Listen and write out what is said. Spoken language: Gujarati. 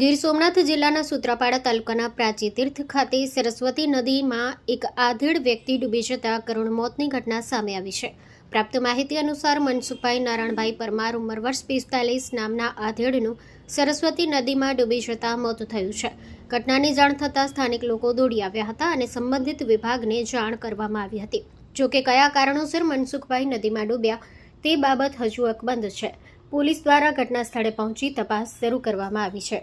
ગીર સોમનાથ જિલ્લાના સૂત્રાપાડા તાલુકાના પ્રાચી તીર્થ ખાતે સરસ્વતી નદીમાં એક આધેડ વ્યક્તિ ડૂબી જતા કરુણ મોતની ઘટના સામે આવી છે. પ્રાપ્ત માહિતી અનુસાર મનસુખભાઈ નારાયણભાઈ પરમાર ઉંમર વર્ષ પિસ્તાલીસ નામના આધેડનું સરસ્વતી નદીમાં ડૂબી જતા મોત થયું છે. ઘટનાની જાણ થતાં સ્થાનિક લોકો દોડી આવ્યા હતા અને સંબંધિત વિભાગને જાણ કરવામાં આવી હતી. જોકે કયા કારણોસર મનસુખભાઈ નદીમાં ડૂબ્યા તે બાબત હજુ અકબંધ છે. પોલીસ દ્વારા ઘટના સ્થળે પહોંચી તપાસ શરૂ કરવામાં આવી છે.